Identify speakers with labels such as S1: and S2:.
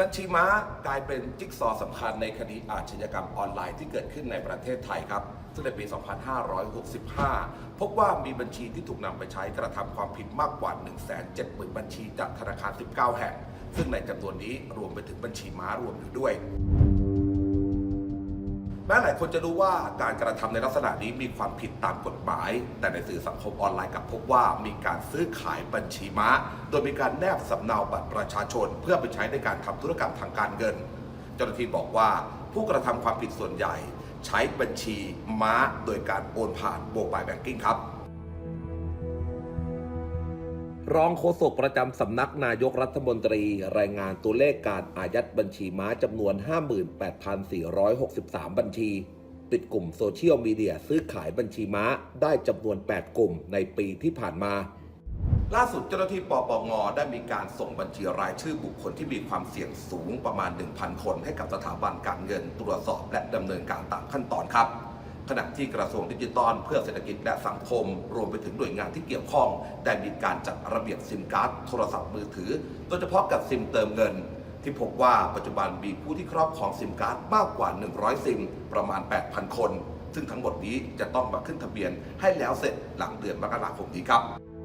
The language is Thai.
S1: บัญชีม้ากลายเป็นจิ๊กซอสสำคัญในคดีอาชญากรรมออนไลน์ที่เกิดขึ้นในประเทศไทยครับตั้งในปี 2565 พบว่ามีบัญชีที่ถูกนำไปใช้กระทำความผิดมากกว่า 170,000 บัญชีจากธนาคาร 19 แห่ง ซึ่งในจำนวนนี้รวมไปถึงบัญชีม้ารวมอยู่ด้วย แม้หลายคนจะรู้ว่าการกระทำในลักษณะนี้มีความผิดตามกฎหมาย แต่ในสื่อสังคมออนไลน์กลับพบว่ามีการซื้อขายบัญชีม้า โดยมีการแนบสำเนาบัตรประชาชน เพื่อไปใช้ในการทำธุรกรรมทางการเงิน เจ้าหน้าที่บอกว่าผู้กระทำความผิดส่วนใหญ่ ใช้บัญชีม้าโดยการโอนผ่านโมบายแบงกิ้งครับ รองโฆษกประจำสำนักนายกรัฐมนตรี รายงานตัวเลขการอายัดบัญชีม้าจำนวน 58,463 บัญชี ปิดกลุ่มโซเชียลมีเดียซื้อขายบัญชีม้าได้จำนวน 8 กลุ่มในปีที่ผ่านมา ล่าสุดเจ้าหน้าที่ปปงได้มีการส่งบัญชีรายชื่อบุคคลที่มีความเสี่ยงสูงประมาณ 1,000 คนให้กับสถาบันการเงินตรวจสอบและดำเนินการตามขั้นตอนครับ ขณะที่กระทรวงดิจิทัลเพื่อเศรษฐกิจและสังคม รวมไปถึงหน่วยงานที่เกี่ยวข้องได้มีการจัดระเบียบซิมการ์ดโทรศัพท์มือถือ โดยเฉพาะกับซิมเติมเงิน ที่พบว่าปัจจุบันมีผู้ที่ครอบครองซิมการ์ดมากกว่า 100 ซิม ประมาณ 8,000 คน ซึ่งทั้งหมดนี้จะต้องมาขึ้นทะเบียนให้แล้วเสร็จหลังเดือนมกราคมนี้ครับ